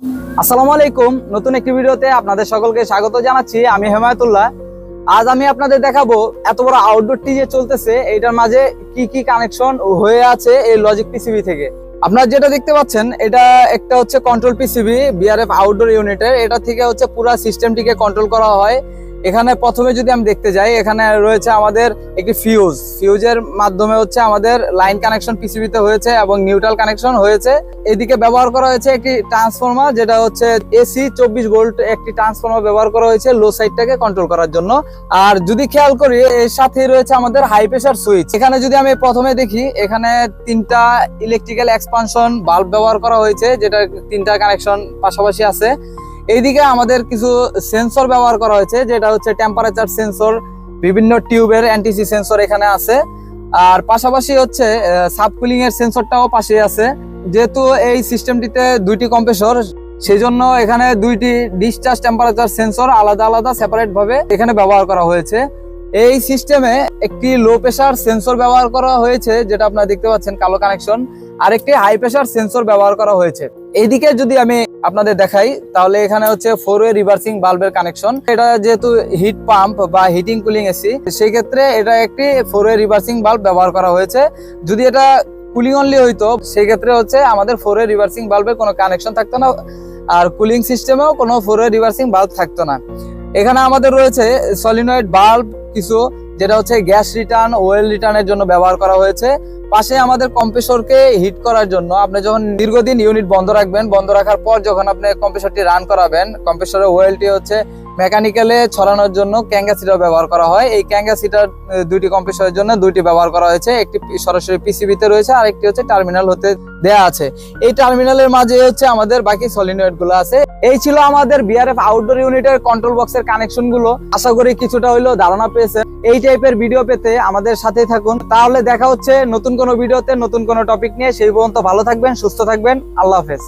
আসসালামু আলাইকুম। নতুন একটি ভিডিওতে আপনাদের সকলকে স্বাগত জানাচ্ছি। আমি হেমায়তুল্লাহ। আজ আমি আপনাদের দেখাবো এত বড় আউটডোরটি যে চলতেছে, এইটার মাঝে কি কি কানেকশন হয়ে আছে এই লজিক পিসিবি থেকে। আপনারা যেটা দেখতে পাচ্ছেন, এটা একটা হচ্ছে কন্ট্রোল পিসিবি বিআরএফ আউটডোর ইউনিটের এটা থেকে হচ্ছে পুরো সিস্টেমটিকে কন্ট্রোল করা হয়। এখানে প্রথমে যদি আমি দেখতে যাই, এখানে রয়েছে আমাদের একটি ফিউজ ফিউজের মাধ্যমে হচ্ছে আমাদের লাইন কানেকশন পিসিবিতে হয়েছে এবং নিউট্রাল কানেকশন হয়েছে। এদিকে ব্যবহার করা হয়েছে একটি ট্রান্সফর্মার যেটা হচ্ছে এসি চব্বিশ ভোল্ট একটি ট্রান্সফর্মার ব্যবহার করা হয়েছে লো সাইডটাকে কন্ট্রোল করার জন্য। আর যদি খেয়াল করি, এর সাথে রয়েছে আমাদের হাই প্রেসার সুইচ এখানে যদি আমি প্রথমে দেখি, এখানে তিনটা ইলেকট্রিক্যাল এক্সপানশন বাল্ব ব্যবহার করা হয়েছে, যেটা তিনটা কানেকশন পাশাপাশি আছে। এইদিকে আমাদের কিছু সেন্সর ব্যবহার করা হয়েছে, যেটা হচ্ছে টেম্পারেচার সেন্সর বিভিন্ন টিউবের অ্যান্টিসি সেন্সর এখানে আছে। আর পাশাপাশি হচ্ছে সাব কুলিং এর সেন্সরটাও পাশে আছে। যেহেতু এই সিস্টেমটিতে দুইটি কম্প্রেসর সেই জন্য এখানে দুইটি ডিসচার্জ টেম্পারেচার সেন্সর আলাদা আলাদা সেপারেট ভাবে এখানে ব্যবহার করা হয়েছে। এই সিস্টেমে একটি লো প্রেসার সেন্সর ব্যবহার করা হয়েছে, যেটা আপনারা দেখতে পাচ্ছেন কালো কানেকশন আর একটি হাই প্রেসার সেন্সর ব্যবহার করা হয়েছে। এইদিকে যদি আমি আপনাদের দেখাই, তাহলে এখানে হচ্ছে ফোর ওয়ে রিভার্সিং বাল্বের কানেকশন এটা যেহেতু হিট পাম্প বা হিটিং কুলিং এসি সেই ক্ষেত্রে এটা একটি ফোর ওয়ে রিভার্সিং বাল্ব ব্যবহার করা হয়েছে। যদি এটা কুলিং অনলি হইতো সেই ক্ষেত্রে হচ্ছে আমাদের ফোর ওয়ে রিভার্সিং বাল্বের কোনো কানেকশন থাকতো না, আর কুলিং সিস্টেমেও কোনো ফোর ওয়ে রিভার্সিং বাল্ব থাকতো না। এখানে আমাদের রয়েছে সলিনয়েড বাল্ব কিছু যেটা হচ্ছে গ্যাস রিটার্ন ওয়েল রিটার্নের জন্য ব্যবহার করা হয়েছে। পাশে আমাদের কম্প্রেসরকে হিট করার জন্য আপনি যখন দীর্ঘদিন ইউনিট বন্ধ রাখবেন, বন্ধ রাখার পর যখন আপনি কম্প্রেসরটি রান করাবেন, কম্প্রেসরের ওয়েলটি হচ্ছে মেকানিক্যালে ছড়ানোর জন্য ক্যাঙ্গা সিটার ব্যবহার করা হয়। এই ক্যাঙ্গা সিটার দুইটি কম্প্রেসরের জন্য দুইটি ব্যবহার করা হয়েছে। একটি সরাসরি পিসিবিতে রয়েছে আর একটি হচ্ছে টার্মিনাল হতে দেয়া আছে। এই টার্মিনালের মাঝে হচ্ছে আমাদের বাকি সলিনয়েডগুলো আছে। এই ছিল আমাদের বিআরএফ আউটডোর ইউনিটের কন্ট্রোল বক্সের কানেকশনগুলো আশা করি কিছুটা হইলেও ধারণা পেয়েছে এই টাইপের ভিডিও পেতে আমাদের সাথেই থাকুন। তাহলে দেখা হচ্ছে নতুন কোনো ভিডিওতে নতুন কোনো টপিক নিয়ে। সেই পর্যন্ত ভালো থাকবেন, সুস্থ থাকবেন। আল্লাহ হাফেজ।